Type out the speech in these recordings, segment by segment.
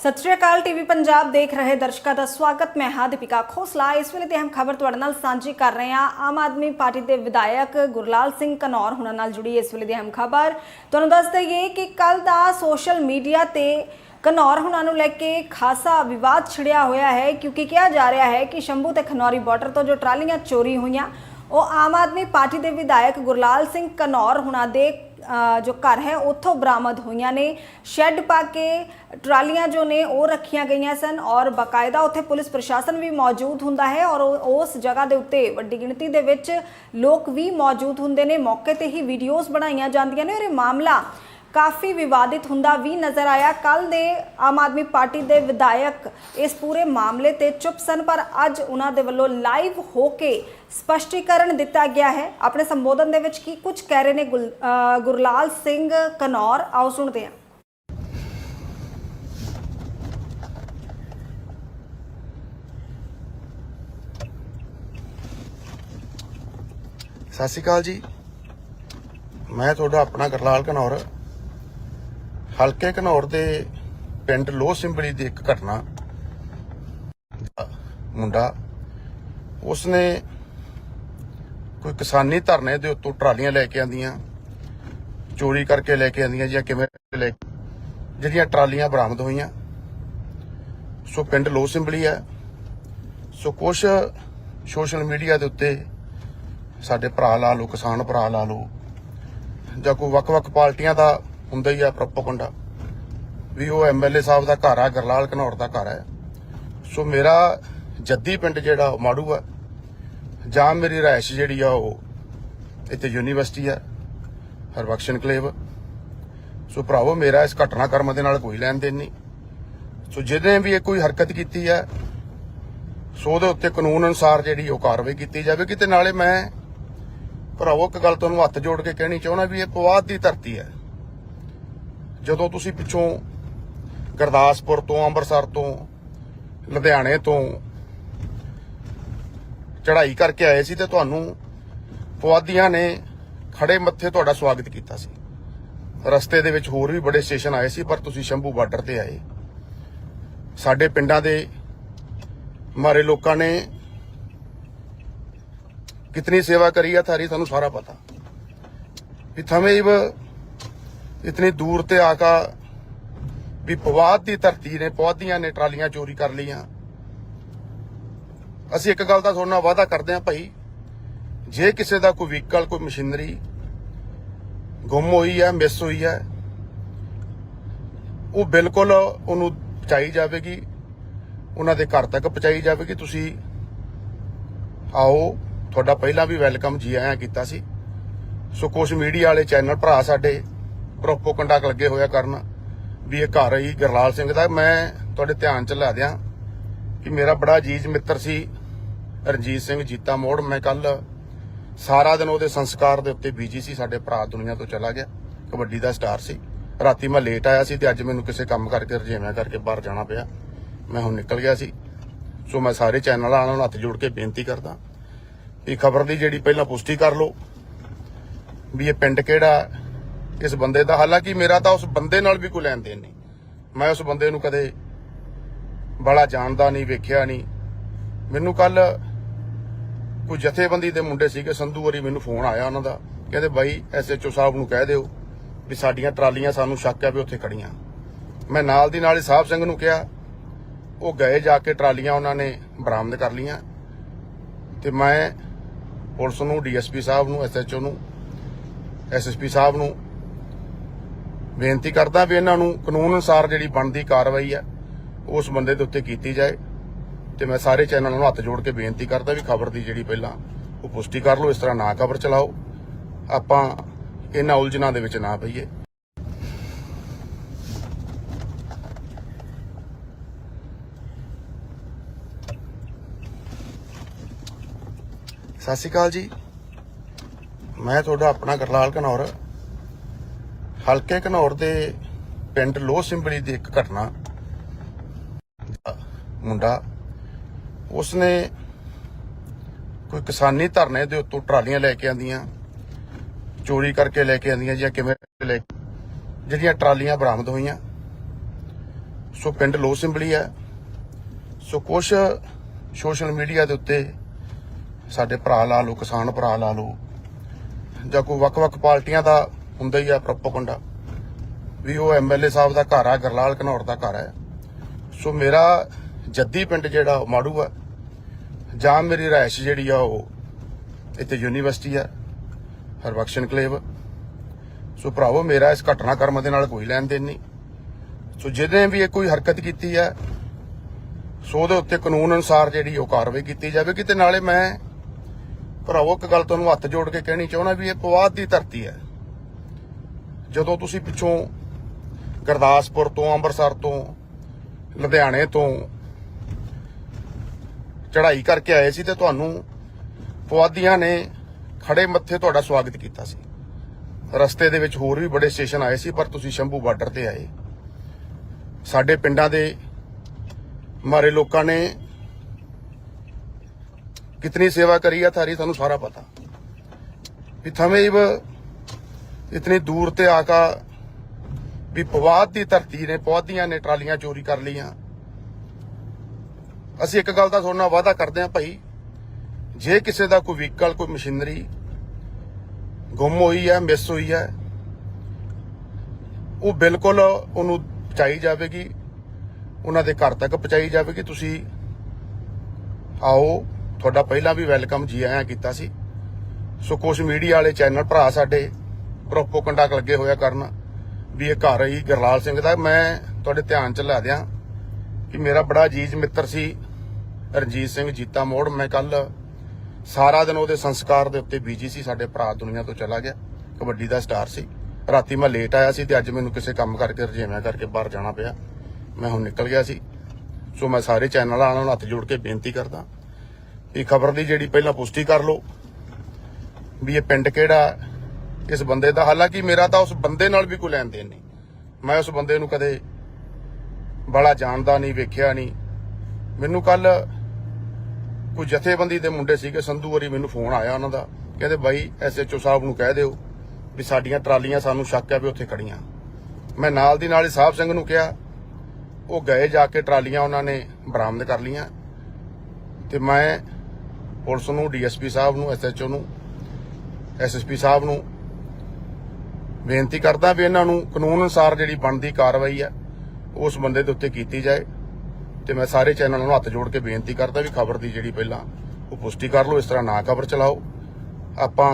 ਸਤਿ ਸ਼੍ਰੀ ਅਕਾਲ ਟੀਵੀ ਪੰਜਾਬ ਦੇਖ ਰਹੇ ਦਰਸ਼ਕਾਂ ਦਾ ਸਵਾਗਤ। ਮੈਂ ਹਾਂ ਦੀਪਿਕਾ ਖੋਸਲਾ। ਇਸ ਵੇਲੇ ਦੀ ਅਹਿਮ ਖਬਰ ਤੁਹਾਡੇ ਨਾਲ ਸਾਂਝੀ ਕਰ ਰਹੇ ਹਾਂ। ਆਮ ਆਦਮੀ ਪਾਰਟੀ ਦੇ ਵਿਧਾਇਕ ਗੁਰਲਾਲ ਸਿੰਘ ਕਨੌਰ ਹੁਣਾਂ ਨਾਲ ਜੁੜੀ ਇਸ ਵੇਲੇ ਦੀ ਅਹਿਮ ਖਬਰ। ਤੁਹਾਨੂੰ ਦੱਸ ਦਈਏ ਕਿ ਕੱਲ ਦਾ ਸੋਸ਼ਲ ਮੀਡੀਆ ਤੇ ਕਨੌਰ ਹੁਣਾਂ ਨੂੰ ਲੈ ਕੇ ਖਾਸਾ ਵਿਵਾਦ ਛਿੜਿਆ ਹੋਇਆ ਹੈ, ਕਿਉਂਕਿ ਕਿਹਾ ਜਾ ਰਿਹਾ ਹੈ ਕਿ ਸ਼ੰਭੂ ਤੇ ਖਨੌਰੀ ਬਾਰਡਰ ਤੋਂ ਜੋ ਟਰਾਲੀਆਂ ਚੋਰੀ ਹੋਈਆਂ, ਉਹ ਆਮ ਆਦਮੀ ਪਾਰਟੀ ਦੇ ਵਿਧਾਇਕ ਗੁਰਲਾਲ ਸਿੰਘ ਕਨੌਰ ਹੁਣਾਂ ਦੇ ਜੋ ਘਰ ਹੈ, ਉੱਥੋਂ ਬਰਾਮਦ ਹੋਈਆਂ ਨੇ। ਸ਼ੈੱਡ ਪਾ ਕੇ ਟਰਾਲੀਆਂ ਜੋ ਨੇ, ਉਹ ਰੱਖੀਆਂ ਗਈਆਂ ਸਨ ਔਰ ਬਕਾਇਦਾ ਉੱਥੇ ਪੁਲਿਸ ਪ੍ਰਸ਼ਾਸਨ ਵੀ ਮੌਜੂਦ ਹੁੰਦਾ ਹੈ ਔਰ ਉਸ ਜਗ੍ਹਾ ਦੇ ਉੱਤੇ ਵੱਡੀ ਗਿਣਤੀ ਦੇ ਵਿੱਚ ਲੋਕ ਵੀ ਮੌਜੂਦ ਹੁੰਦੇ ਨੇ। ਮੌਕੇ ਤੇ ਹੀ ਵੀਡੀਓਜ਼ ਬਣਾਈਆਂ ਜਾਂਦੀਆਂ ਨੇ ਔਰ ਇਹ ਮਾਮਲਾ ਕਾਫੀ ਵਿਵਾਦਿਤ ਹੁੰਦਾ ਵੀ ਨਜ਼ਰ ਆਇਆ। ਕੱਲ ਦੇ ਆਮ ਆਦਮੀ ਪਾਰਟੀ ਦੇ ਵਿਧਾਇਕ ਇਸ ਪੂਰੇ ਮਾਮਲੇ ਤੇ ਚੁੱਪ ਸਨ, ਪਰ ਅੱਜ ਉਹਨਾਂ ਦੇ ਵੱਲੋਂ ਲਾਈਵ ਹੋ ਕੇ ਸਪਸ਼ਟੀਕਰਨ ਦਿੱਤਾ ਗਿਆ ਹੈ। ਆਪਣੇ ਸੰਬੋਧਨ ਦੇ ਵਿੱਚ ਕੀ ਕੁਝ ਕਹਿ ਰਹੇ ਨੇ ਗੁਰਲਾਲ ਸਿੰਘ ਕਨੌਰ? ਆਓ ਸੁਣਦੇ ਹਾਂ। ਸਤਿ ਸ਼੍ਰੀ ਅਕਾਲ ਜੀ। ਮੈਂ ਤੁਹਾਡਾ ਆਪਣਾ ਗੁਰਲਾਲ ਕਨੌਰ। ਹਲਕੇ ਘਨੌਰ ਦੇ ਪਿੰਡ ਲੋਹ ਸਿੰਬਲੀ ਦੀ ਇੱਕ ਘਟਨਾ ਦਾ ਮੁੰਡਾ, ਉਸਨੇ ਕੋਈ ਕਿਸਾਨੀ ਧਰਨੇ ਦੇ ਉੱਤੋਂ ਟਰਾਲੀਆਂ ਲੈ ਕੇ ਆਂਦੀਆਂ ਚੋਰੀ ਕਰਕੇ ਲੈ ਕੇ ਆਂਦੀਆਂ ਜਾਂ ਕਿਵੇਂ ਲੈ ਜਿਹੜੀਆਂ ਟਰਾਲੀਆਂ ਬਰਾਮਦ ਹੋਈਆਂ। ਸੋ ਪਿੰਡ ਲੋਹ ਸਿੰਬਲੀ ਹੈ। ਸੋ ਕੁਛ ਸੋਸ਼ਲ ਮੀਡੀਆ ਦੇ ਉੱਤੇ ਸਾਡੇ ਭਰਾ ਲਾ ਲਓ, ਕਿਸਾਨ ਭਰਾ ਲਾ ਲਓ, ਜਾਂ ਕੋਈ ਵੱਖ-ਵੱਖ ਪਾਰਟੀਆਂ ਦਾ ਹੁੰਦਾ ਹੀ ਆ ਪ੍ਰੋਪਗੈਂਡਾ ਵੀ ਉਹ ਐਮਐਲਏ ਸਾਹਿਬ ਦਾ ਘਰ ਆ, ਗਰਲਾਲ ਘਨੌਰ ਦਾ ਘਰ ਹੈ ਸੋ ਮੇਰਾ ਜੱਦੀ ਪਿੰਡ ਜਿਹੜਾ ਉਹ ਮਾੜੂ ਆ। ਜਾਂ ਮੇਰੀ ਰਾਇਸ਼ ਜਿਹੜੀ ਆ ਉਹ ਇੱਥੇ ਯੂਨੀਵਰਸਿਟੀ ਆ ਹਰਬਖਸ਼ ਕਲੇਵ। ਸੋ ਭਰਾਵੋ, ਮੇਰਾ ਇਸ ਘਟਨਾਕ੍ਰਮ ਦੇ ਨਾਲ ਕੋਈ ਲੈਣ ਦੇਣ ਨਹੀਂ। ਸੋ ਜਿਹਨੇ ਵੀ ਇਹ ਕੋਈ ਹਰਕਤ ਕੀਤੀ ਆ, ਸੋ ਉਹਦੇ ਉੱਤੇ ਕਾਨੂੰਨ ਅਨੁਸਾਰ ਜਿਹੜੀ ਉਹ ਕਾਰਵਾਈ ਕੀਤੀ ਜਾਵੇਗੀ ਤੇ ਨਾਲੇ ਮੈਂ ਭਰਾਵੋ, ਇੱਕ ਗੱਲ ਤੁਹਾਨੂੰ ਹੱਥ ਜੋੜ ਕੇ ਕਹਿਣੀ ਚਾਹੁੰਦਾ ਵੀ ਇਹ ਪਵਾਦ ਦੀ ਧਰਤੀ ਹੈ ਜਦੋਂ ਤੁਸੀਂ ਪਿੱਛੋਂ ਗਰਦਾਸਪੁਰ ਤੋਂ, ਅੰਮ੍ਰਿਤਸਰ ਤੋਂ, ਲੁਧਿਆਣੇ ਤੋਂ ਚੜ੍ਹਾਈ ਕਰਕੇ ਆਏ ਸੀ ਤੇ ਤੁਹਾਨੂੰ ਪੁਆਧੀਆਂ ਨੇ ਖੜੇ ਮੱਥੇ ਤੁਹਾਡਾ ਸਵਾਗਤ ਕੀਤਾ ਸੀ। ਰਸਤੇ ਦੇ ਵਿੱਚ ਹੋਰ ਵੀ ਬੜੇ ਸਟੇਸ਼ਨ ਆਏ ਸੀ, ਪਰ ਤੁਸੀਂ ਸ਼ੰਭੂ ਬਾਰਡਰ ਤੇ ਆਏ। ਸਾਡੇ ਪਿੰਡਾਂ ਦੇ ਮਾਰੇ ਲੋਕਾਂ ਨੇ ਕਿਤਨੀ ਸੇਵਾ ਕਰੀ ਆ, ਥਾਰੀ ਤੁਹਾਨੂੰ ਸਾਰਾ ਪਤਾ। ਵੀ ਥਮੇਵ ਇਤਨੀ ਦੂਰ ਤੇ ਆਕਾ ਵੀ ਪਵਾਦ ਦੀ ਧਰਤੀ ਨੇ ਪੌਦੀਆਂ ਨੇ ਟਰਾਲੀਆਂ ਚੋਰੀ ਕਰ ਲਈਆਂ। ਅਸੀਂ ਇੱਕ ਗੱਲ ਦਾ ਤੁਹਾਡੇ ਨਾਲ ਵਾਅਦਾ ਕਰਦੇ ਹਾਂ ਭਾਈ, ਜੇ ਕਿਸੇ ਦਾ ਕੋਈ ਵਹੀਕਲ, ਕੋਈ ਮਸ਼ੀਨਰੀ ਗੁੰਮ ਹੋਈ ਹੈ, ਮਿਸ ਹੋਈ ਹੈ, ਉਹ ਬਿਲਕੁਲ ਉਹਨੂੰ ਪਹੁੰਚਾਈ ਜਾਵੇਗੀ, ਉਹਨਾਂ ਦੇ ਘਰ ਤੱਕ ਪਹੁੰਚਾਈ ਜਾਵੇਗੀ। ਤੁਸੀਂ ਆਓ, ਤੁਹਾਡਾ ਪਹਿਲਾਂ ਵੀ ਵੈਲਕਮ ਜੀ ਆਇਆਂ ਕੀਤਾ ਸੀ। ਸੋ ਕੁਝ ਮੀਡੀਆ ਵਾਲੇ ਚੈਨਲ ਭਰਾ ਸਾਡੇ ਪ੍ਰੋਪੋਗੈਂਡਾ ਲੱਗੇ ਹੋਇਆ ਕਰਨ ਵੀ ਇਹ ਘਰ ਹੀ ਗਰਲਾਲ ਸਿੰਘ ਦਾ। ਮੈਂ ਤੁਹਾਡੇ ਧਿਆਨ ਚ ਲਾ ਦਿਆਂ ਕਿ ਮੇਰਾ ਬੜਾ ਅਜੀਜ਼ ਮਿੱਤਰ ਸੀ, ਰਣਜੀਤ ਸਿੰਘ ਜੀਤਾ ਮੋੜ। ਮੈਂ ਕੱਲ ਸਾਰਾ ਦਿਨ ਉਹਦੇ ਸੰਸਕਾਰ ਦੇ ਉੱਤੇ ਬੀਜੀ ਸੀ, ਸਾਡੇ ਭਰਾ ਦੁਨੀਆ ਤੋਂ ਚਲਾ ਗਿਆ। ਕਬੱਡੀ ਦਾ ਸਟਾਰ ਸੀ। ਰਾਤੀ ਮੈਂ ਲੇਟ ਆਇਆ ਸੀ ਤੇ ਅੱਜ ਮੈਨੂੰ ਕਿਸੇ ਕੰਮ ਕਰਕੇ ਰਜੇਵੇਂ ਕਰਕੇ ਬਾਹਰ ਜਾਣਾ ਪਿਆ। ਮੈਂ ਹੁਣ ਨਿਕਲ ਗਿਆ ਸੀ। ਸੋ ਮੈਂ ਸਾਰੇ ਚੈਨਲਾਂ ਨੂੰ ਹੱਥ ਜੋੜ ਕੇ ਬੇਨਤੀ ਕਰਦਾ ਵੀ ਖਬਰ ਦੀ ਜਿਹੜੀ ਪਹਿਲਾਂ ਪੁਸ਼ਟੀ ਕਰ ਲਓ ਵੀ ਇਹ ਪਿੰਡ ਕਿਹੜਾ ਇਸ ਬੰਦੇ ਦਾ। ਹਾਲਾਂਕਿ ਮੇਰਾ ਤਾਂ ਉਸ ਬੰਦੇ ਨਾਲ ਵੀ ਕੋਈ ਲੈਣ ਦੇਣ ਨਹੀਂ। ਮੈਂ ਉਸ ਬੰਦੇ ਨੂੰ ਕਦੇ ਬੜਾ ਜਾਣਦਾ ਨਹੀਂ, ਵੇਖਿਆ ਨਹੀਂ। ਮੈਨੂੰ ਕੱਲ ਕੋਈ ਜਥੇਬੰਦੀ ਦੇ ਮੁੰਡੇ ਸੀਗੇ, ਸੰਧੂ ਵਰੀ ਮੈਨੂੰ ਫੋਨ ਆਇਆ ਉਹਨਾਂ ਦਾ। ਕਹਿੰਦੇ, ਬਾਈ ਐਸਐਚਓ ਸਾਹਿਬ ਨੂੰ ਕਹਿ ਦਿਓ ਵੀ ਸਾਡੀਆਂ ਟਰਾਲੀਆਂ ਸਾਨੂੰ ਸ਼ੱਕ ਹੈ ਵੀ ਉੱਥੇ ਖੜੀਆਂ। ਮੈਂ ਨਾਲ ਦੀ ਨਾਲ ਹੀ ਸਾਹਿਬ ਸਿੰਘ ਨੂੰ ਕਿਹਾ, ਉਹ ਗਏ ਜਾ ਕੇ ਟਰਾਲੀਆਂ ਉਹਨਾਂ ਨੇ ਬਰਾਮਦ ਕਰ ਲੀਆਂ ਤੇ ਮੈਂ ਪੁਲਿਸ ਨੂੰ ਡੀਐਸਪੀ ਸਾਹਿਬ ਨੂੰ ਐਸਐਚਓ ਨੂੰ ਐਸਐਸਪੀ ਸਾਹਿਬ ਨੂੰ ਬੇਨਤੀ ਕਰਦਾ ਵੀ ਇਹਨਾਂ ਨੂੰ ਕਾਨੂੰਨ ਅਨੁਸਾਰ ਜਿਹੜੀ ਬਣਦੀ ਕਾਰਵਾਈ ਹੈ ਉਸ ਬੰਦੇ ਦੇ ਉੱਤੇ ਕੀਤੀ ਜਾਏ। ਤੇ ਮੈਂ ਸਾਰੇ ਚੈਨਲਾਂ ਨੂੰ ਹੱਥ ਜੋੜ ਕੇ ਬੇਨਤੀ ਕਰਦਾ ਵੀ ਖਬਰ ਦੀ ਜਿਹੜੀ ਪਹਿਲਾਂ ਉਹ ਪੁਸ਼ਟੀ ਕਰ ਲਓ, ਇਸ ਤਰ੍ਹਾਂ ਨਾ ਖਬਰ ਚਲਾਓ। ਆਪਾਂ ਇਹਨਾਂ ਉਲਝਣਾਂ ਦੇ ਵਿੱਚ ਨਾ ਪਈਏ। ਸਤਿ ਸ਼੍ਰੀ ਅਕਾਲ ਜੀ। ਮੈਂ ਤੁਹਾਡਾ ਆਪਣਾ ਗਰਲਾਲ ਘਨੌਰ। ਹਲਕੇ ਘਨੌਰ ਦੇ ਪਿੰਡ ਲੋਹ ਸਿੰਬਲੀ ਦੀ ਇੱਕ ਘਟਨਾ ਦਾ ਮੁੰਡਾ, ਉਸਨੇ ਕੋਈ ਕਿਸਾਨੀ ਧਰਨੇ ਦੇ ਉੱਤੋਂ ਟਰਾਲੀਆਂ ਲੈ ਕੇ ਆਂਦੀਆਂ, ਚੋਰੀ ਕਰਕੇ ਲੈ ਕੇ ਆਂਦੀਆਂ ਜਾਂ ਕਿਵੇਂ ਲੈ ਜਿਹੜੀਆਂ ਟਰਾਲੀਆਂ ਬਰਾਮਦ ਹੋਈਆਂ। ਸੋ ਪਿੰਡ ਲੋ ਸਿੰਬਲੀ ਹੈ। ਸੋ ਕੁਝ ਸੋਸ਼ਲ ਮੀਡੀਆ ਦੇ ਉੱਤੇ ਸਾਡੇ ਭਰਾ ਲਾ ਲਓ, ਕਿਸਾਨ ਭਰਾ ਲਾ ਲਓ, ਜਾਂ ਕੋਈ ਵੱਖ-ਵੱਖ ਪਾਰਟੀਆਂ ਦਾ ਹੁੰਦਾ ਹੀ ਆ ਪ੍ਰੋਪਗੈਂਡਾ। ਵੀ ਉਹ ਐਮਐਲਏ ਸਾਹਿਬ ਦਾ ਘਰ ਆ, ਗਰਲਾਲ ਘਨੌਰ ਦਾ ਘਰ ਹੈ ਸੋ ਮੇਰਾ ਜੱਦੀ ਪਿੰਡ ਜਿਹੜਾ, ਉਹ ਮਾੜੂ ਆ। ਜਾਂ ਮੇਰੀ ਰਿਹਾਇਸ਼ ਜਿਹੜੀ ਆ, ਉਹ ਇੱਥੇ ਯੂਨੀਵਰਸਿਟੀ ਆ ਹਰਬਖਸ਼ ਕਲੇਵ। ਸੋ ਭਰਾਵੋ, ਮੇਰਾ ਇਸ ਘਟਨਾਕ੍ਰਮ ਦੇ ਨਾਲ ਕੋਈ ਲੈਣ ਦੇਣ ਨਹੀਂ। ਸੋ ਜਿਹਨੇ ਵੀ ਇਹ ਕੋਈ ਹਰਕਤ ਕੀਤੀ ਹੈ ਸੋ ਉਹਦੇ ਉੱਤੇ ਕਾਨੂੰਨ ਅਨੁਸਾਰ ਜਿਹੜੀ ਉਹ ਕਾਰਵਾਈ ਕੀਤੀ ਜਾਵੇਗੀ ਤੇ ਨਾਲੇ ਮੈਂ ਭਰਾਵੋ, ਇੱਕ ਗੱਲ ਤੁਹਾਨੂੰ ਹੱਥ ਜੋੜ ਕੇ ਕਹਿਣੀ ਚਾਹੁੰਦਾ ਵੀ ਇਹ ਪਵਾਦ ਦੀ ਧਰਤੀ ਹੈ ਜਦੋਂ ਤੁਸੀਂ ਪਿੱਛੋਂ ਗੁਰਦਾਸਪੁਰ ਤੋਂ, ਅੰਮ੍ਰਿਤਸਰ ਤੋਂ, ਲੁਧਿਆਣੇ ਤੋਂ ਚੜ੍ਹਾਈ ਕਰਕੇ ਆਏ ਸੀ ਤੇ ਤੁਹਾਨੂੰ ਪੁਆਧੀਆਂ ਨੇ ਖੜੇ ਮੱਥੇ ਤੁਹਾਡਾ ਸਵਾਗਤ ਕੀਤਾ ਸੀ। ਰਸਤੇ ਦੇ ਵਿੱਚ ਹੋਰ ਵੀ ਬੜੇ ਸਟੇਸ਼ਨ ਆਏ ਸੀ, ਪਰ ਤੁਸੀਂ ਸ਼ੰਭੂ ਬਾਰਡਰ ਤੇ ਆਏ। ਸਾਡੇ ਪਿੰਡਾਂ ਦੇ ਮਾਰੇ ਲੋਕਾਂ ਨੇ ਕਿਤਨੀ ਸੇਵਾ ਕਰੀ ਆ, ਥਾਰੀ ਤੁਹਾਨੂੰ ਸਾਰਾ ਪਤਾ। ਵੀ ਥਮੇਵ ਇਤਨੀ ਦੂਰ ਤੇ ਆਕਾ ਵੀ ਪਵਾਦ ਦੀ ਧਰਤੀ ਨੇ ਪੌਦੀਆਂ ਨੇ ਟਰਾਲੀਆਂ ਚੋਰੀ ਕਰ ਲਈਆਂ। ਅਸੀਂ ਇੱਕ ਗੱਲ ਦਾ ਤੁਹਾਡੇ ਨਾਲ ਵਾਅਦਾ ਕਰਦੇ ਹਾਂ ਭਾਈ, ਜੇ ਕਿਸੇ ਦਾ ਕੋਈ ਵਹੀਕਲ, ਕੋਈ ਮਸ਼ੀਨਰੀ ਗੁੰਮ ਹੋਈ ਹੈ, ਮਿਸ ਹੋਈ ਹੈ, ਉਹ ਬਿਲਕੁਲ ਉਹਨੂੰ ਪਹੁੰਚਾਈ ਜਾਵੇਗੀ, ਉਹਨਾਂ ਦੇ ਘਰ ਤੱਕ ਪਹੁੰਚਾਈ ਜਾਵੇਗੀ। ਤੁਸੀਂ ਆਓ, ਤੁਹਾਡਾ ਪਹਿਲਾਂ ਵੀ ਵੈਲਕਮ ਜੀ ਆਇਆਂ ਕੀਤਾ ਸੀ। ਸੋ ਕੁਝ ਮੀਡੀਆ ਵਾਲੇ ਚੈਨਲ ਭਰਾ ਸਾਡੇ ਪ੍ਰੋਪੋਗੈਂਡਾ ਲੱਗੇ ਹੋਇਆ ਕਰਨ ਵੀ ਇਹ ਘਰ ਹੀ ਗਰਲਾਲ ਸਿੰਘ ਦਾ। ਮੈਂ ਤੁਹਾਡੇ ਧਿਆਨ ਚ ਲੈ ਦਿਆਂ ਕਿ ਮੇਰਾ ਬੜਾ ਅਜੀਜ਼ ਮਿੱਤਰ ਸੀ, ਰਣਜੀਤ ਸਿੰਘ ਜੀਤਾ ਮੋੜ। ਮੈਂ ਕੱਲ ਸਾਰਾ ਦਿਨ ਉਹਦੇ ਸੰਸਕਾਰ ਦੇ ਉੱਤੇ ਬੀਜੀ ਸੀ, ਸਾਡੇ ਭਰਾ ਦੁਨੀਆ ਤੋਂ ਚਲਾ ਗਿਆ, ਕਬੱਡੀ ਦਾ ਸਟਾਰ ਸੀ। ਰਾਤੀ ਮੈਂ ਲੇਟ ਆਇਆ ਸੀ ਤੇ ਅੱਜ ਮੈਨੂੰ ਕਿਸੇ ਕੰਮ ਕਰਕੇ ਰਜੇਵਿਆਂ ਕਰਕੇ ਬਾਹਰ ਜਾਣਾ ਪਿਆ। ਮੈਂ ਹੁਣ ਨਿਕਲ ਗਿਆ ਸੀ। ਸੋ ਮੈਂ ਸਾਰੇ ਚੈਨਲਾਂ ਵਾਲਿਆਂ ਨੂੰ ਹੱਥ ਜੋੜ ਕੇ ਬੇਨਤੀ ਕਰਦਾ ਇਹ ਖਬਰ ਦੀ ਜਿਹੜੀ ਪਹਿਲਾਂ ਪੁਸ਼ਟੀ ਕਰ ਲਓ ਵੀ ਇਹ ਪਿੰਡ ਕਿਹੜਾ ਇਸ ਬੰਦੇ ਦਾ। ਹਾਲਾਂਕਿ ਮੇਰਾ ਤਾਂ ਉਸ ਬੰਦੇ ਨਾਲ ਵੀ ਕੋਈ ਲੈਣ ਦੇਣ ਨਹੀਂ। ਮੈਂ ਉਸ ਬੰਦੇ ਨੂੰ ਕਦੇ ਬੜਾ ਜਾਣਦਾ ਨਹੀਂ, ਵੇਖਿਆ ਨਹੀਂ। ਮੈਨੂੰ ਕੱਲ ਕੋਈ ਜਥੇਬੰਦੀ ਦੇ ਮੁੰਡੇ ਸੀਗੇ, ਸੰਧੂ ਵਰੀ ਮੈਨੂੰ ਫੋਨ ਆਇਆ ਉਹਨਾਂ ਦਾ। ਕਹਿੰਦੇ, ਬਾਈ ਐਸਐਚਓ ਸਾਹਿਬ ਨੂੰ ਕਹਿ ਦਿਓ ਵੀ ਸਾਡੀਆਂ ਟਰਾਲੀਆਂ ਸਾਨੂੰ ਸ਼ੱਕ ਹੈ ਵੀ ਉੱਥੇ ਖੜੀਆਂ ਮੈਂ ਨਾਲ ਦੀ ਨਾਲ ਹੀ ਸਾਹਿਬ ਸਿੰਘ ਨੂੰ ਕਿਹਾ, ਉਹ ਗਏ ਜਾ ਕੇ ਟਰਾਲੀਆਂ ਉਹਨਾਂ ਨੇ ਬਰਾਮਦ ਕਰ ਲੀਆਂ ਤੇ ਮੈਂ ਪੁਲਿਸ ਨੂੰ ਡੀਐਸਪੀ ਸਾਹਿਬ ਨੂੰ ਐਸਐਚਓ ਨੂੰ ਐਸਐਸਪੀ ਸਾਹਿਬ ਨੂੰ ਬੇਨਤੀ ਕਰਦਾ ਵੀ ਇਹਨਾਂ ਨੂੰ ਕਾਨੂੰਨ ਅਨੁਸਾਰ ਜਿਹੜੀ ਬਣਦੀ ਕਾਰਵਾਈ ਹੈ, ਉਸ ਬੰਦੇ ਦੇ ਉੱਤੇ ਕੀਤੀ ਜਾਏ। ਤੇ ਮੈਂ ਸਾਰੇ ਚੈਨਲ ਨੂੰ ਹੱਥ ਜੋੜ ਕੇ ਬੇਨਤੀ ਕਰਦਾ ਵੀ ਖਬਰ ਦੀ ਜਿਹੜੀ ਪਹਿਲਾਂ ਉਹ ਪੁਸ਼ਟੀ ਕਰ ਲਓ, ਇਸ ਤਰ੍ਹਾਂ ਨਾ ਖਬਰ ਚਲਾਓ। ਆਪਾਂ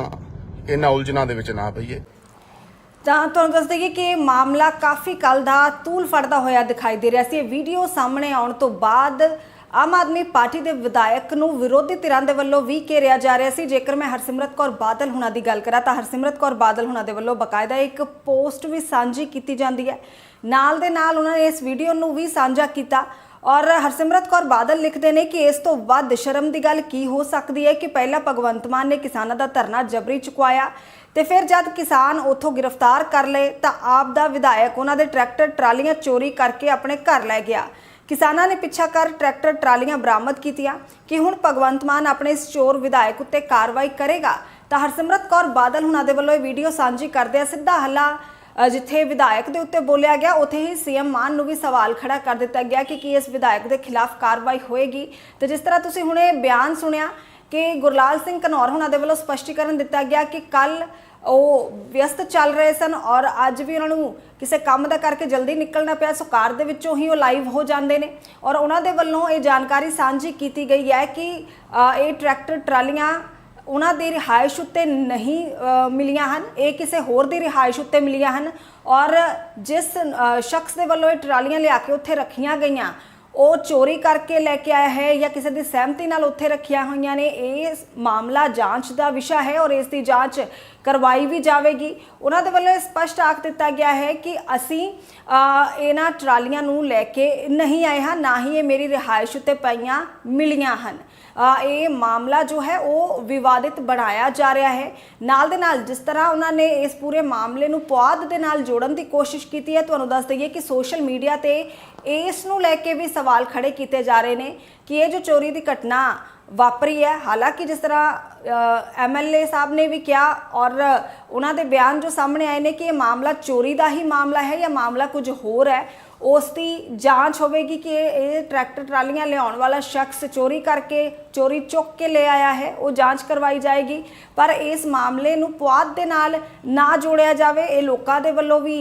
ਇਹਨਾਂ ਉਲਝਣਾਂ ਦੇ ਵਿੱਚ ਨਾ ਪਈਏ। ਤਾਂ ਤੁਹਾਨੂੰ ਦੱਸ ਦਈਏ ਕਿ ਮਾਮਲਾ ਕਾਫੀ ਕੱਲ ਦਾ ਤੂਲ ਫੜਦਾ ਹੋਇਆ ਦਿਖਾਈ ਦੇ ਰਿਹਾ ਸੀ। ਇਹ ਵੀਡੀਓ ਸਾਹਮਣੇ ਆਉਣ ਤੋਂ ਬਾਅਦ ਆਮ ਆਦਮੀ ਪਾਰਟੀ ਦੇ ਵਿਧਾਇਕ ਨੂੰ ਵਿਰੋਧੀ ਧਿਰਾਂ ਦੇ ਵੱਲੋਂ ਵੀ ਘੇਰਿਆ ਜਾ ਰਿਹਾ ਸੀ। ਜੇਕਰ ਮੈਂ ਹਰਸਿਮਰਤ ਕੌਰ ਬਾਦਲ ਹੁਣਾਂ ਦੀ ਗੱਲ ਕਰਾਂ ਤਾਂ ਹਰਸਿਮਰਤ ਕੌਰ ਬਾਦਲ ਹੁਣਾਂ ਦੇ ਵੱਲੋਂ ਬਕਾਇਦਾ ਇੱਕ ਪੋਸਟ ਵੀ ਸਾਂਝੀ ਕੀਤੀ ਜਾਂਦੀ ਹੈ। ਨਾਲ ਦੇ ਨਾਲ ਉਹਨਾਂ ਨੇ ਇਸ ਵੀਡੀਓ ਨੂੰ ਵੀ ਸਾਂਝਾ ਕੀਤਾ ਔਰ ਹਰਸਿਮਰਤ ਕੌਰ ਬਾਦਲ ਲਿਖਦੇ ਨੇ ਕਿ ਇਸ ਤੋਂ ਵੱਧ ਸ਼ਰਮ ਦੀ ਗੱਲ ਕੀ ਹੋ ਸਕਦੀ ਹੈ ਕਿ ਪਹਿਲਾਂ ਭਗਵੰਤ ਮਾਨ ਨੇ ਕਿਸਾਨਾਂ ਦਾ ਧਰਨਾ ਜਬਰੀ ਚੁਕਵਾਇਆ ਤੇ ਫਿਰ ਜਦ ਕਿਸਾਨ ਉਥੋਂ ਗ੍ਰਿਫਤਾਰ ਕਰ ਲਏ ਤਾਂ ਆਪ ਦਾ ਵਿਧਾਇਕ ਉਹਨਾਂ ਦੇ ਟਰੈਕਟਰ, ਟਰਾਲੀਆਂ ਚੋਰੀ ਕਰਕੇ ਆਪਣੇ ਘਰ ਲੈ ਗਿਆ। ਕਿਸਾਨਾਂ ਨੇ ਪਿੱਛਾ ਕਰ ਟਰੈਕਟਰ ਟਰਾਲੀਆਂ ਬਰਾਮਦ ਕੀਤੀਆਂ। ਕਿ ਹੁਣ ਭਗਵੰਤ ਮਾਨ ਆਪਣੇ ਇਸ ਚੋਰ ਵਿਧਾਇਕ ਉੱਤੇ ਕਾਰਵਾਈ ਕਰੇਗਾ? ਤਾਂ ਹਰਸਿਮਰਤ ਕੌਰ ਬਾਦਲ ਹੁਣਾਂ ਦੇ ਵੱਲੋਂ ਇਹ ਵੀਡੀਓ ਸਾਂਝੀ ਕਰਦੇ ਆ। ਸਿੱਧਾ ਹੱਲਾ ਜਿੱਥੇ ਵਿਧਾਇਕ ਦੇ ਉੱਤੇ ਬੋਲਿਆ ਗਿਆ, ਉੱਥੇ ਹੀ ਸੀਐਮ ਮਾਨ ਨੂੰ ਵੀ ਸਵਾਲ ਖੜਾ ਕਰ ਦਿੱਤਾ ਗਿਆ ਕਿ ਕੀ ਇਸ ਵਿਧਾਇਕ ਦੇ ਖਿਲਾਫ ਕਾਰਵਾਈ ਹੋਏਗੀ। ਤੇ ਜਿਸ ਤਰ੍ਹਾਂ ਤੁਸੀਂ ਹੁਣੇ ਬਿਆਨ ਸੁਣਿਆ ਕਿ ਗੁਰਲਾਲ ਸਿੰਘ ਘਨੌਰ ਹੁਣਾਂ ਦੇ ਵੱਲੋਂ ਸਪਸ਼ਟੀਕਰਨ ਦਿੱਤਾ ਗਿਆ ਕਿ ਕੱਲ ਉਹ ਵਿਅਸਤ ਚੱਲ ਰਹੇ ਸਨ ਔਰ ਅੱਜ ਵੀ ਉਹਨਾਂ ਨੂੰ ਕਿਸੇ ਕੰਮ ਦਾ ਕਰਕੇ ਜਲਦੀ ਨਿਕਲਣਾ ਪਿਆ, ਸੋ ਕਾਰ ਦੇ ਵਿੱਚੋਂ ਹੀ ਉਹ ਲਾਈਵ ਹੋ ਜਾਂਦੇ ਨੇ। ਔਰ ਉਹਨਾਂ ਦੇ ਵੱਲੋਂ ਇਹ ਜਾਣਕਾਰੀ ਸਾਂਝੀ ਕੀਤੀ ਗਈ ਹੈ ਕਿ ਇਹ ਟਰੈਕਟਰ ਟਰਾਲੀਆਂ ਉਹਨਾਂ ਦੀ ਰਿਹਾਇਸ਼ ਉੱਤੇ ਨਹੀਂ ਮਿਲੀਆਂ ਹਨ। ਇਹ ਕਿਸੇ ਹੋਰ ਦੀ ਰਿਹਾਇਸ਼ ਉੱਤੇ ਮਿਲੀਆਂ ਹਨ। ਔਰ ਜਿਸ ਸ਼ਖਸ ਦੇ ਵੱਲੋਂ ਇਹ ਟਰਾਲੀਆਂ ਲਿਆ ਕੇ ਉੱਥੇ ਰੱਖੀਆਂ ਗਈਆਂ, ਉਹ ਚੋਰੀ ਕਰਕੇ ਲੈ ਕੇ ਆਇਆ ਹੈ ਜਾਂ ਕਿਸੇ ਦੀ ਸਹਿਮਤੀ ਨਾਲ ਉੱਥੇ ਰੱਖੀਆਂ ਹੋਈਆਂ ਨੇ, ਇਹ ਮਾਮਲਾ ਜਾਂਚ ਦਾ ਵਿਸ਼ਾ ਹੈ ਔਰ ਇਸ ਦੀ ਜਾਂਚ ਕਰਵਾਈ ਵੀ ਜਾਵੇਗੀ। ਉਹਨਾਂ ਦੇ ਵੱਲੋਂ ਇਹ ਸਪਸ਼ਟ ਆਖ ਦਿੱਤਾ ਗਿਆ ਹੈ ਕਿ ਅਸੀਂ ਇਹਨਾਂ ਟਰਾਲੀਆਂ ਨੂੰ ਲੈ ਕੇ ਨਹੀਂ ਆਏ ਹਾਂ, ਨਾ ਹੀ ਇਹ ਮੇਰੀ ਰਿਹਾਇਸ਼ ਉੱਤੇ ਪਈਆਂ ਮਿਲੀਆਂ ਹਨ। ਇਹ ਮਾਮਲਾ ਜੋ ਹੈ ਉਹ ਵਿਵਾਦਿਤ ਬਣਾਇਆ ਜਾ ਰਿਹਾ ਹੈ। ਨਾਲ ਦੇ ਨਾਲ ਜਿਸ ਤਰ੍ਹਾਂ ਉਹਨਾਂ ਨੇ ਇਸ ਪੂਰੇ ਮਾਮਲੇ ਨੂੰ ਪੁਆਧ ਦੇ ਨਾਲ ਜੋੜਨ ਦੀ ਕੋਸ਼ਿਸ਼ ਕੀਤੀ ਹੈ, ਤੁਹਾਨੂੰ ਦੱਸ ਦਈਏ ਕਿ ਸੋਸ਼ਲ ਮੀਡੀਆ ਤੇ ਇਸ ਨੂੰ ਲੈ ਕੇ ਵੀ ਸਵਾਲ ਖੜੇ ਕੀਤੇ ਜਾ ਰਹੇ ਨੇ ਕਿ ਇਹ ਜੋ ਚੋਰੀ ਦੀ ਘਟਨਾ ਵਾਪਰੀ ਹੈ। ਹਾਲਾਂਕਿ ਜਿਸ ਤਰ੍ਹਾਂ ਐਮਐਲਏ ਸਾਹਿਬ ਨੇ ਵੀ ਕਿਹਾ ਔਰ ਉਹਨਾਂ ਦੇ ਬਿਆਨ ਜੋ ਸਾਹਮਣੇ ਆਏ ਨੇ ਕਿ ਇਹ ਮਾਮਲਾ ਚੋਰੀ ਦਾ ਹੀ ਮਾਮਲਾ ਹੈ ਜਾਂ ਮਾਮਲਾ ਕੁਝ ਹੋਰ ਹੈ, ਉਸ ਦੀ ਜਾਂਚ ਹੋਵੇਗੀ ਕਿ ਇਹ ਇਹ ਟਰੈਕਟਰ ਟਰਾਲੀਆਂ ਲਿਆਉਣ ਵਾਲਾ ਸ਼ਖਸ ਚੋਰੀ ਕਰਕੇ ਚੋਰੀ ਚੁੱਕ ਕੇ ਲੈ ਆਇਆ ਹੈ, ਉਹ ਜਾਂਚ ਕਰਵਾਈ ਜਾਏਗੀ। ਪਰ ਇਸ ਮਾਮਲੇ ਨੂੰ ਪੁਆਧ ਦੇ ਨਾਲ ਨਾ ਜੋੜਿਆ ਜਾਵੇ, ਇਹ ਲੋਕਾਂ ਦੇ ਵੱਲੋਂ ਵੀ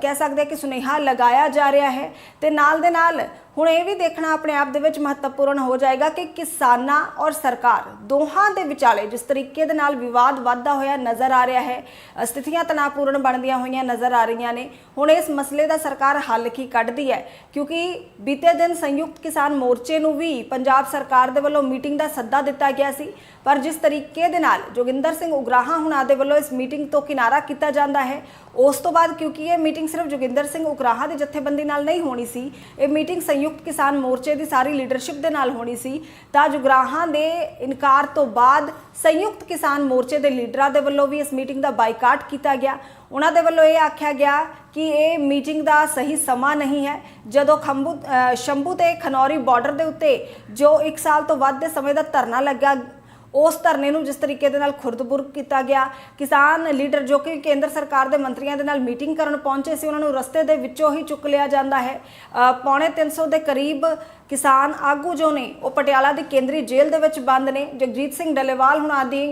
ਕਹਿ ਸਕਦੇ ਹਾਂ ਕਿ ਸੁਨੇਹਾ ਲਗਾਇਆ ਜਾ ਰਿਹਾ ਹੈ। ਤੇ ਨਾਲ ਦੇ ਨਾਲ ਹੁਣ ਇਹ ਵੀ ਦੇਖਣਾ ਆਪਣੇ ਆਪ ਦੇ ਵਿੱਚ ਮਹੱਤਵਪੂਰਨ ਹੋ ਜਾਏਗਾ ਕਿ ਕਿਸਾਨਾਂ ਔਰ ਸਰਕਾਰ ਦੋਹਾਂ ਦੇ ਵਿਚਾਲੇ ਜਿਸ ਤਰੀਕੇ ਦੇ ਨਾਲ ਵਿਵਾਦ ਵੱਧਦਾ ਹੋਇਆ ਨਜ਼ਰ ਆ ਰਿਹਾ ਹੈ ਸਥਿਤੀਆਂ ਤਣਾਅਪੂਰਨ ਬਣਦੀਆਂ ਹੋਈਆਂ ਨਜ਼ਰ ਆ ਰਹੀਆਂ ਨੇ। ਹੁਣ ਇਸ ਮਸਲੇ ਦਾ ਸਰਕਾਰ ਹੱਲ ਕੀ ਕੱਢਦੀ ਹੈ? ਕਿਉਂਕਿ ਬੀਤੇ ਦਿਨ ਸੰਯੁਕਤ ਕਿਸਾਨ ਮੋਰਚੇ ਨੂੰ ਵੀ ਪੰਜਾਬ ਸਰਕਾਰ ਦੇ ਵੱਲੋਂ ਮੀਟਿੰਗ ਦਾ ਸੱਦਾ ਦਿੱਤਾ ਗਿਆ ਸੀ। ਪਰ ਜਿਸ ਤਰੀਕੇ ਦੇ ਨਾਲ ਜੋਗਿੰਦਰ ਸਿੰਘ ਉਗਰਾਹਾਂ ਹੁਣਾਂ ਦੇ ਵੱਲੋਂ ਇਸ ਮੀਟਿੰਗ ਤੋਂ ਕਿਨਾਰਾ ਕੀਤਾ ਜਾਂਦਾ ਹੈ ਉਸ ਤੋਂ ਬਾਅਦ ਕਿਉਂਕਿ ਇਹ ਮੀਟਿੰਗ ਸਿਰਫ ਜੋਗਿੰਦਰ ਸਿੰਘ ਉਗਰਾਹਾਂ ਦੀ ਜਥੇਬੰਦੀ ਨਾਲ ਨਹੀਂ ਹੋਣੀ ਸੀ, ਇਹ ਮੀਟਿੰਗ ਸੰਯੁਕਤ ਕਿਸਾਨ ਮੋਰਚੇ ਦੀ ਸਾਰੀ ਲੀਡਰਸ਼ਿਪ ਦੇ ਨਾਲ ਹੋਣੀ ਸੀ, ਤਾਂ ਜੁਗਰਾਹਾਂ ਦੇ ਇਨਕਾਰ ਤੋਂ ਬਾਅਦ ਸੰਯੁਕਤ ਕਿਸਾਨ ਮੋਰਚੇ ਦੇ ਲੀਡਰਾਂ ਦੇ ਵੱਲੋਂ ਵੀ ਇਸ ਮੀਟਿੰਗ ਦਾ ਬਾਈਕਾਟ ਕੀਤਾ ਗਿਆ। ਉਹਨਾਂ ਦੇ ਵੱਲੋਂ ਇਹ ਆਖਿਆ ਗਿਆ ਕਿ ਇਹ ਮੀਟਿੰਗ ਦਾ ਸਹੀ ਸਮਾਂ ਨਹੀਂ ਹੈ। ਜਦੋਂ ਖੰਬੂ ਸ਼ੰਭੂ ਤੇ ਖਨੌਰੀ ਬਾਰਡਰ ਦੇ ਉੱਤੇ ਜੋ 1 ਸਾਲ ਤੋਂ ਵੱਧ ਦੇ ਸਮੇਂ ਦਾ ਧਰਨਾ ਲੱਗਾ ਉਸ ਧਰਨੇ ਨੂੰ ਜਿਸ ਤਰੀਕੇ ਦੇ ਨਾਲ ਖੁਰਦਬੁਰ ਕੀਤਾ ਗਿਆ ਕਿਸਾਨ ਲੀਡਰ ਜੋ ਕਿ ਕੇਂਦਰ ਸਰਕਾਰ ਦੇ ਮੰਤਰੀਆਂ ਦੇ ਨਾਲ ਮੀਟਿੰਗ ਕਰਨ ਪਹੁੰਚੇ ਸੀ ਉਹਨਾਂ ਨੂੰ ਰਸਤੇ ਦੇ ਵਿੱਚੋਂ ਹੀ ਚੁੱਕ ਲਿਆ ਜਾਂਦਾ ਹੈ। ਅ, ਪੌਣੇ 300 ਦੇ ਕਰੀਬ ਕਿਸਾਨ ਆਗੂ ਜੋ ਨੇ, ਉਹ ਪਟਿਆਲਾ ਦੀ ਕੇਂਦਰੀ ਜੇਲ੍ਹ ਦੇ ਵਿੱਚ ਬੰਦ ਨੇ। ਜਗਜੀਤ ਸਿੰਘ ਡੱਲੇਵਾਲ ਹੁਣਾਂ ਦੀ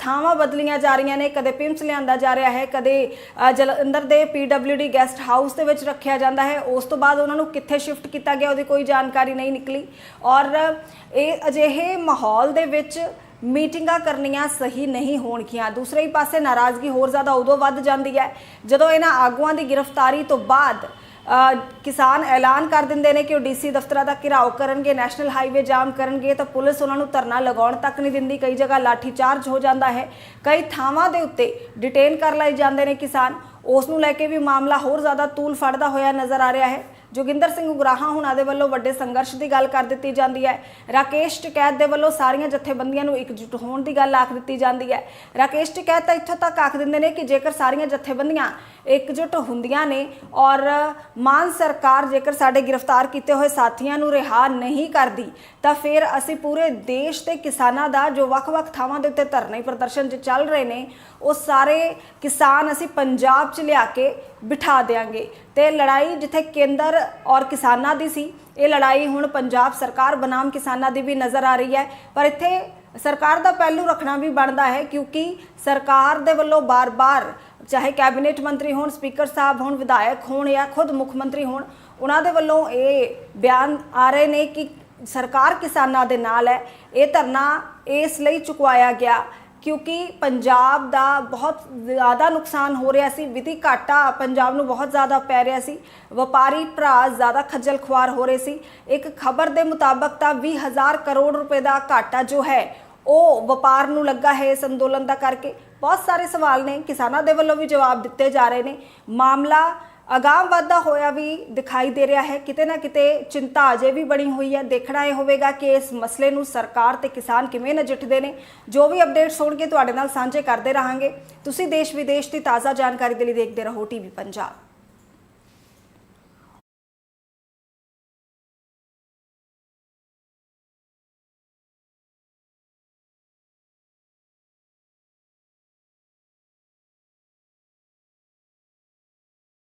ਥਾਵਾਂ ਬਦਲੀਆਂ ਜਾ ਰਹੀਆਂ ਨੇ। ਕਦੇ ਪਿੰਸ ਲਿਆਂਦਾ ਜਾ ਰਿਹਾ ਹੈ, ਕਦੇ ਜਲੰਧਰ ਦੇ ਪੀਡਬਲਯੂਡੀ ਗੈਸਟ ਹਾਊਸ ਦੇ ਵਿੱਚ ਰੱਖਿਆ ਜਾਂਦਾ ਹੈ। ਉਸ ਤੋਂ ਬਾਅਦ ਉਹਨਾਂ ਨੂੰ ਕਿੱਥੇ ਸ਼ਿਫਟ ਕੀਤਾ ਗਿਆ, ਉਹਦੀ ਕੋਈ ਜਾਣਕਾਰੀ ਨਹੀਂ ਨਿਕਲੀ। ਔਰ, ਇਹ ਅਜਿਹੇ ਮਾਹੌਲ ਦੇ ਵਿੱਚ ਮੀਟਿੰਗਾਂ ਕਰਨੀਆਂ ਸਹੀ ਨਹੀਂ ਹੋਣਗੀਆਂ। ਦੂਸਰੇ ਹੀ ਪਾਸੇ ਨਾਰਾਜ਼ਗੀ ਹੋਰ ਜ਼ਿਆਦਾ ਉਦੋਂ ਵੱਧ ਜਾਂਦੀ ਹੈ, ਜਦੋਂ ਇਹਨਾਂ ਆਗੂਆਂ ਦੀ ਗ੍ਰਿਫਤਾਰੀ ਤੋਂ ਬਾਅਦ ਕਿਸਾਨ ਐਲਾਨ ਕਰ ਦਿੰਦੇ ਨੇ ਕਿ ਉਹ ਡੀਸੀ ਦਫ਼ਤਰਾਂ ਦਾ ਘਿਰਾਓ ਕਰਨਗੇ, ਨੈਸ਼ਨਲ ਹਾਈਵੇ ਜਾਮ ਕਰਨਗੇ, ਤਾਂ ਪੁਲਿਸ ਉਹਨਾਂ ਨੂੰ ਧਰਨਾ ਲਗਾਉਣ ਤੱਕ ਨਹੀਂ ਦਿੰਦੀ। ਕਈ ਜਗ੍ਹਾ ਲਾਠੀ ਚਾਰਜ ਹੋ ਜਾਂਦਾ ਹੈ। ਕਈ ਥਾਵਾਂ ਦੇ ਉੱਤੇ ਡਿਟੇਨ ਕਰ ਲਏ ਜਾਂਦੇ ਨੇ ਕਿਸਾਨ। ਉਸ ਨੂੰ ਲੈ ਕੇ ਵੀ ਮਾਮਲਾ ਹੋਰ ਜ਼ਿਆਦਾ ਤੂਲ ਫੜਦਾ ਹੋਇਆ ਨਜ਼ਰ ਆ ਰਿਹਾ ਹੈ। ਜੋਗਿੰਦਰ ਸਿੰਘ ਉਗਰਾਹਾਂ ਹੁਣਾਂ ਦੇ ਵੱਲੋਂ ਵੱਡੇ ਸੰਘਰਸ਼ ਦੀ ਗੱਲ ਕਰ ਦਿੱਤੀ ਜਾਂਦੀ ਹੈ। ਰਾਕੇਸ਼ ਟਿਕੈਤ ਦੇ ਵੱਲੋਂ ਸਾਰੀਆਂ ਜਥੇਬੰਦੀਆਂ ਨੂੰ ਇਕਜੁੱਟ ਹੋਣ ਦੀ ਗੱਲ ਆਖ ਦਿੱਤੀ ਜਾਂਦੀ ਹੈ। ਰਾਕੇਸ਼ ਟਿਕੈਤ ਤਾਂ ਇੱਥੋਂ ਤੱਕ ਆਖ ਦਿੰਦੇ ਨੇ ਕਿ ਜੇਕਰ ਸਾਰੀਆਂ ਜਥੇਬੰਦੀਆਂ ਇਕਜੁੱਟ ਹੁੰਦੀਆਂ ਨੇ ਔਰ ਮਾਨ ਸਰਕਾਰ ਜੇਕਰ ਸਾਡੇ ਗ੍ਰਿਫਤਾਰ ਕੀਤੇ ਹੋਏ ਸਾਥੀਆਂ ਨੂੰ ਰਿਹਾ ਨਹੀਂ ਕਰਦੀ, ਤਾਂ ਫਿਰ ਅਸੀਂ ਪੂਰੇ ਦੇਸ਼ ਦੇ ਕਿਸਾਨਾਂ ਦਾ ਜੋ ਵੱਖ-ਵੱਖ ਥਾਵਾਂ ਦੇ ਉੱਤੇ ਧਰਨੇ ਪ੍ਰਦਰਸ਼ਨ 'ਚ ਚੱਲ ਰਹੇ ਨੇ, ਉਹ ਸਾਰੇ ਕਿਸਾਨ ਅਸੀਂ ਪੰਜਾਬ 'ਚ ਲਿਆ ਕੇ ਬਿਠਾ ਦੇਾਂਗੇ ਤੇ ਲੜਾਈ ਜਿੱਥੇ ਕੇਂਦਰ ਔਰ ਕਿਸਾਨਾਂ ਦੀ ਸੀ। ਇਹ ਲੜਾਈ ਹੁਣ ਪੰਜਾਬ ਸਰਕਾਰ ਬਨਾਮ ਕਿਸਾਨਾਂ ਦੀ ਵੀ ਨਜ਼ਰ ਆ ਰਹੀ ਹੈ। ਪਰ ਇੱਥੇ ਸਰਕਾਰ ਦਾ ਪਹਿਲੂ ਰੱਖਣਾ ਵੀ ਬਣਦਾ ਹੈ ਕਿਉਂਕਿ ਸਰਕਾਰ ਦੇ ਵੱਲੋਂ ਬਾਰ-ਬਾਰ ਚਾਹੇ ਕੈਬਨਿਟ ਮੰਤਰੀ ਹੋਣ, ਸਪੀਕਰ ਸਾਹਿਬ ਹੋਣ, ਵਿਧਾਇਕ ਹੋਣ ਜਾਂ ਖੁਦ ਮੁੱਖ ਮੰਤਰੀ ਹੋਣ, ਉਹਨਾਂ ਦੇ ਵੱਲੋਂ ਇਹ ਬਿਆਨ ਆ ਰਹੇ ਨੇ ਕਿ ਸਰਕਾਰ ਕਿਸਾਨਾਂ ਦੇ ਨਾਲ ਹੈ। ਇਹ ਧਰਨਾ ਇਸ ਲਈ ਚੁਕਵਾਇਆ ਗਿਆ ਕਿਉਂਕਿ ਪੰਜਾਬ ਦਾ ਬਹੁਤ ਜ਼ਿਆਦਾ ਨੁਕਸਾਨ ਹੋ ਰਿਹਾ ਸੀ ਵਿਧੀ ਘਾਟਾ ਪੰਜਾਬ ਨੂੰ ਬਹੁਤ ਜ਼ਿਆਦਾ ਪੈ ਰਿਹਾ ਸੀ, ਵਪਾਰੀ ਭਰਾ ਜ਼ਿਆਦਾ ਖੱਜਲ ਖੁਆਰ ਹੋ ਰਹੇ ਸੀ। ਇੱਕ ਖਬਰ ਦੇ ਮੁਤਾਬਕ ਤਾਂ 20000 ਕਰੋੜ ਰੁਪਏ ਦਾ ਘਾਟਾ ਜੋ ਹੈ, ਉਹ ਵਪਾਰ ਨੂੰ ਲੱਗਾ ਹੈ ਇਸ ਅੰਦੋਲਨ ਦਾ ਕਰਕੇ। ਬਹੁਤ ਸਾਰੇ ਸਵਾਲ ਨੇ, ਕਿਸਾਨਾਂ ਦੇ ਵੱਲੋਂ ਵੀ ਜਵਾਬ ਦਿੱਤੇ ਜਾ ਰਹੇ ਨੇ। ਮਾਮਲਾ ਅਗਾਮ ਵਾਧਾ ਹੋਇਆ ਵੀ ਦਿਖਾਈ ਦੇ ਰਿਹਾ ਹੈ। ਕਿਤੇ ਨਾ ਕਿਤੇ ਚਿੰਤਾ ਅਜੇ ਵੀ ਬਣੀ ਹੋਈ ਹੈ। ਦੇਖਣਾ ਇਹ ਹੋਵੇਗਾ ਕਿ ਇਸ ਮਸਲੇ ਨੂੰ ਸਰਕਾਰ ਤੇ ਕਿਸਾਨ ਕਿਵੇਂ ਨਜਿੱਠਦੇ ਨੇ। ਜੋ ਵੀ ਅਪਡੇਟਸ ਹੋਣਗੇ ਤੁਹਾਡੇ ਨਾਲ ਸਾਂਝੇ ਕਰਦੇ ਰਹਾਂਗੇ। ਤੁਸੀਂ ਦੇਸ਼ ਵਿਦੇਸ਼ ਦੀ ਤਾਜ਼ਾ ਜਾਣਕਾਰੀ ਦੇ ਲਈ ਦੇਖਦੇ ਰਹੋ ਟੀਵੀ ਪੰਜਾਬ।